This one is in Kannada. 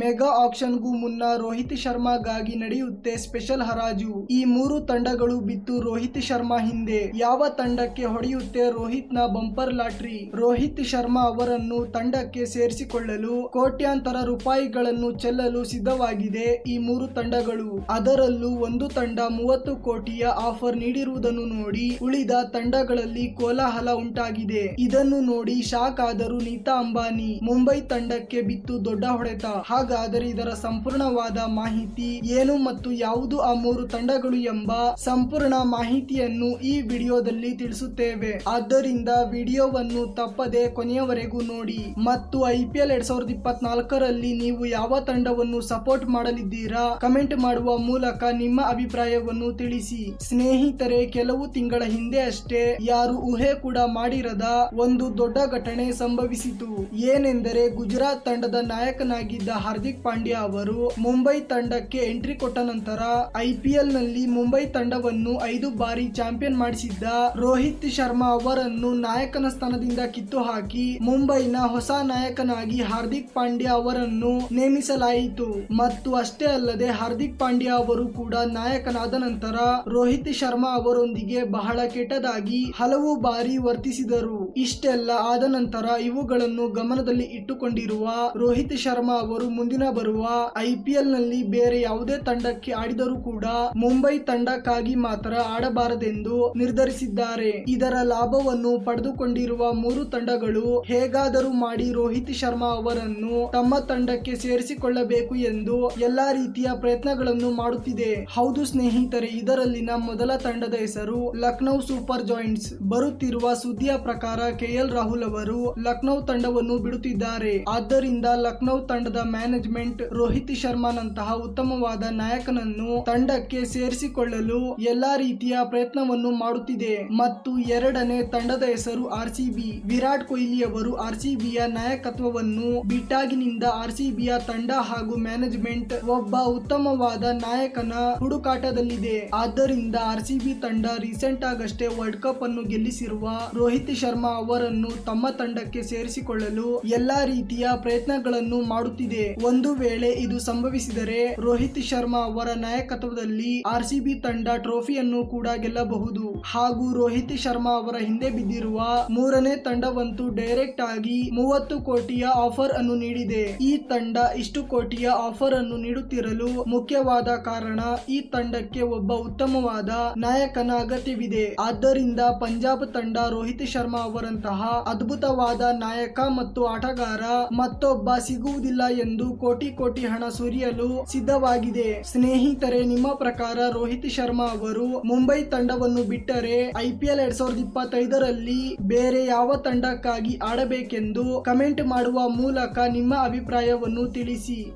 ಮೆಗಾ ಆಕ್ಷನ್ಗೂ ಮುನ್ನ ರೋಹಿತ್ ಶರ್ಮಾಗಾಗಿ ನಡೆಯುತ್ತೆ ಸ್ಪೆಷಲ್ ಹರಾಜು. ಈ ಮೂರು ತಂಡಗಳು ಬಿತ್ತು ರೋಹಿತ್ ಶರ್ಮಾ ಹಿಂದೆ. ಯಾವ ತಂಡಕ್ಕೆ ಹೊಡೆಯುತ್ತೆ ರೋಹಿತ್ನ ಬಂಪರ್ ಲಾಟ್ರಿ? ರೋಹಿತ್ ಶರ್ಮಾ ಅವರನ್ನು ತಂಡಕ್ಕೆ ಸೇರಿಸಿಕೊಳ್ಳಲು ಕೋಟ್ಯಾಂತರ ರೂಪಾಯಿಗಳನ್ನು ಚೆಲ್ಲಲು ಸಿದ್ಧವಾಗಿದೆ ಈ ಮೂರು ತಂಡಗಳು. ಅದರಲ್ಲೂ ಒಂದು ತಂಡ ಮೂವತ್ತು ಕೋಟಿಯ ಆಫರ್ ನೀಡಿರುವುದನ್ನು ನೋಡಿ ಉಳಿದ ತಂಡಗಳಲ್ಲಿ ಕೋಲಾಹಲ ಉಂಟಾಗಿದೆ. ಇದನ್ನು ನೋಡಿ ಶಾಕ್ ಆದರೂ ನೀತಾ ಅಂಬಾನಿ ಮುಂಬೈ ತಂಡಕ್ಕೆ ಬಿತ್ತು ದೊಡ್ಡ ಹೊಡೆತ. ಹಾಗಾದರೆ ಇದರ ಸಂಪೂರ್ಣವಾದ ಮಾಹಿತಿ ಏನು ಮತ್ತು ಯಾವುದು ಆ ಮೂರು ತಂಡಗಳು ಎಂಬ ಸಂಪೂರ್ಣ ಮಾಹಿತಿಯನ್ನು ಈ ವಿಡಿಯೋದಲ್ಲಿ ತಿಳಿಸುತ್ತೇವೆ. ಆದ್ದರಿಂದ ವಿಡಿಯೋವನ್ನು ತಪ್ಪದೆ ಕೊನೆಯವರೆಗೂ ನೋಡಿ. ಮತ್ತು ಐ ಪಿ ಎಲ್ ಎರಡ್ ಸಾವಿರದ ಇಪ್ಪತ್ನಾಲ್ಕರಲ್ಲಿ ನೀವು ಯಾವ ತಂಡವನ್ನು ಸಪೋರ್ಟ್ ಮಾಡಲಿದ್ದೀರಾ? ಕಮೆಂಟ್ ಮಾಡುವ ಮೂಲಕ ನಿಮ್ಮ ಅಭಿಪ್ರಾಯವನ್ನು ತಿಳಿಸಿ. ಸ್ನೇಹಿತರೆ, ಕೆಲವು ತಿಂಗಳ ಹಿಂದೆ ಅಷ್ಟೇ ಯಾರು ಊಹೆ ಕೂಡ ಮಾಡಿರದ ಒಂದು ದೊಡ್ಡ ಘಟನೆ ಸಂಭವಿಸಿತು. ಏನೆಂದರೆ ಗುಜರಾತ್ ತಂಡದ ನಾಯಕನಾಗಿದ್ದ ಹಾರ್ದಿಕ್ ಪಾಂಡ್ಯ ಅವರು ಮುಂಬೈ ತಂಡಕ್ಕೆ ಎಂಟ್ರಿ ಕೊಟ್ಟ ನಂತರ ಐಪಿಎಲ್ನಲ್ಲಿ ಮುಂಬೈ ತಂಡವನ್ನು ಐದು ಬಾರಿ ಚಾಂಪಿಯನ್ ಮಾಡಿಸಿದ್ದ ರೋಹಿತ್ ಶರ್ಮಾ ಅವರನ್ನು ನಾಯಕನ ಸ್ಥಾನದಿಂದ ಕಿತ್ತು ಹಾಕಿ ಮುಂಬೈನ ಹೊಸ ನಾಯಕನಾಗಿ ಹಾರ್ದಿಕ್ ಪಾಂಡ್ಯ ಅವರನ್ನು ನೇಮಿಸಲಾಯಿತು. ಮತ್ತು ಅಷ್ಟೇ ಅಲ್ಲದೆ ಹಾರ್ದಿಕ್ ಪಾಂಡ್ಯ ಅವರು ಕೂಡ ನಾಯಕನಾದ ನಂತರ ರೋಹಿತ್ ಶರ್ಮಾ ಅವರೊಂದಿಗೆ ಬಹಳ ಕೆಟ್ಟದಾಗಿ ಹಲವು ಬಾರಿ ವರ್ತಿಸಿದರು. ಇಷ್ಟೆಲ್ಲ ಆದ ನಂತರ ಇವುಗಳನ್ನು ಗಮನದಲ್ಲಿ ಇಟ್ಟುಕೊಂಡಿರುವ ರೋಹಿತ್ ಶರ್ಮಾ ಅವರು ಮುಂದಿನ ಬರುವ ಐಪಿಎಲ್ನಲ್ಲಿ ಬೇರೆ ಯಾವುದೇ ತಂಡಕ್ಕೆ ಆಡಿದರೂ ಕೂಡ ಮುಂಬೈ ತಂಡಕ್ಕಾಗಿ ಮಾತ್ರ ಆಡಬಾರದೆಂದು ನಿರ್ಧರಿಸಿದ್ದಾರೆ. ಇದರ ಲಾಭವನ್ನು ಪಡೆದುಕೊಂಡಿರುವ ಮೂರು ತಂಡಗಳು ಹೇಗಾದರೂ ಮಾಡಿ ರೋಹಿತ್ ಶರ್ಮಾ ಅವರನ್ನು ತಮ್ಮ ತಂಡಕ್ಕೆ ಸೇರಿಸಿಕೊಳ್ಳಬೇಕು ಎಂದು ಎಲ್ಲಾ ರೀತಿಯ ಪ್ರಯತ್ನಗಳನ್ನು ಮಾಡುತ್ತಿದೆ. ಹೌದು ಸ್ನೇಹಿತರೆ, ಇದರಲ್ಲಿನ ಮೊದಲ ತಂಡದ ಹೆಸರು ಲಕ್ನೌ ಸೂಪರ್ ಜಾಯಿಂಟ್ಸ್. ಬರುತ್ತಿರುವ ಸುದ್ದಿಯ ಪ್ರಕಾರ ಕೆಎಲ್ ರಾಹುಲ್ ಅವರು ಲಕ್ನೌ ತಂಡವನ್ನು ಬಿಡುತ್ತಿದ್ದಾರೆ. ಆದ್ದರಿಂದ ಲಕ್ನೌ ತಂಡದ ಮ್ಯಾನೇಜ್ಮೆಂಟ್ ರೋಹಿತ್ ಶರ್ಮಾನಂತಹ ಉತ್ತಮವಾದ ನಾಯಕನನ್ನು ತಂಡಕ್ಕೆ ಸೇರಿಸಿಕೊಳ್ಳಲು ಎಲ್ಲಾ ರೀತಿಯ ಪ್ರಯತ್ನವನ್ನು ಮಾಡುತ್ತಿದೆ. ಮತ್ತು ಎರಡನೇ ತಂಡದ ಹೆಸರು ಆರ್ಸಿಬಿ. ವಿರಾಟ್ ಕೊಹ್ಲಿ ಅವರು ಆರ್ಸಿಬಿಯ ನಾಯಕತ್ವವನ್ನು ಬಿಟ್ಟಾಗಿನಿಂದ ಆರ್ಸಿಬಿಯ ತಂಡ ಹಾಗೂ ಮ್ಯಾನೇಜ್ಮೆಂಟ್ ಒಬ್ಬ ಉತ್ತಮವಾದ ನಾಯಕನ ಹುಡುಕಾಟದಲ್ಲಿದೆ. ಆದ್ದರಿಂದ ಆರ್ಸಿಬಿ ತಂಡ ರೀಸೆಂಟ್ ಆಗಷ್ಟೇ ವರ್ಲ್ಡ್ ಕಪ್ ಅನ್ನು ಗೆಲ್ಲಿಸಿರುವ ರೋಹಿತ್ ಶರ್ಮಾ ಅವರನ್ನು ತಮ್ಮ ತಂಡಕ್ಕೆ ಸೇರಿಸಿಕೊಳ್ಳಲು ಎಲ್ಲಾ ರೀತಿಯ ಪ್ರಯತ್ನಗಳನ್ನು ಮಾಡುತ್ತಿದೆ. ಒಂದು ವೇಳೆ ಇದು ಸಂಭವಿಸಿದರೆ ರೋಹಿತ್ ಶರ್ಮಾ ಅವರ ನಾಯಕತ್ವದಲ್ಲಿ ಆರ್ಸಿಬಿ ತಂಡ ಟ್ರೋಫಿಯನ್ನು ಕೂಡ ಗೆಲ್ಲಬಹುದು. ಹಾಗೂ ರೋಹಿತ್ ಶರ್ಮಾ ಅವರ ಹಿಂದೆ ಬಿದ್ದಿರುವ ಮೂರನೇ ತಂಡವಂತೂ ಡೈರೆಕ್ಟ್ ಆಗಿ ಮೂವತ್ತು ಕೋಟಿಯ ಆಫರ್ ಅನ್ನು ನೀಡಿದೆ. ಈ ತಂಡ ಇಷ್ಟು ಕೋಟಿಯ ಆಫರ್ ಅನ್ನು ನೀಡುತ್ತಿರಲು ಮುಖ್ಯವಾದ ಕಾರಣ ಈ ತಂಡಕ್ಕೆ ಒಬ್ಬ ಉತ್ತಮವಾದ ನಾಯಕನ ಅಗತ್ಯವಿದೆ. ಆದ್ದರಿಂದ ಪಂಜಾಬ್ ತಂಡ ರೋಹಿತ್ ಶರ್ಮಾ ಅವರಂತಹ ಅದ್ಭುತವಾದ ನಾಯಕ ಮತ್ತು ಆಟಗಾರ ಮತ್ತೊಬ್ಬ ಸಿಗುವುದಿಲ್ಲ ಎಂದು ಕೋಟಿ ಕೋಟಿ ಹಣ ಸುರಿಯಲು ಸಿದ್ಧವಾಗಿದೆ. ಸ್ನೇಹಿತರೆ, ನಿಮ್ಮ ಪ್ರಕಾರ ರೋಹಿತ್ ಶರ್ಮಾ ಅವರು ಮುಂಬೈ ತಂಡವನ್ನು ಬಿಟ್ಟರೆ ಐಪಿಎಲ್ ಎರಡ್ ಸಾವಿರದ ಇಪ್ಪತ್ತೈದರಲ್ಲಿ ಬೇರೆ ಯಾವ ತಂಡಕ್ಕಾಗಿ ಆಡಬೇಕೆಂದು ಕಮೆಂಟ್ ಮಾಡುವ ಮೂಲಕ ನಿಮ್ಮ ಅಭಿಪ್ರಾಯವನ್ನು ತಿಳಿಸಿ.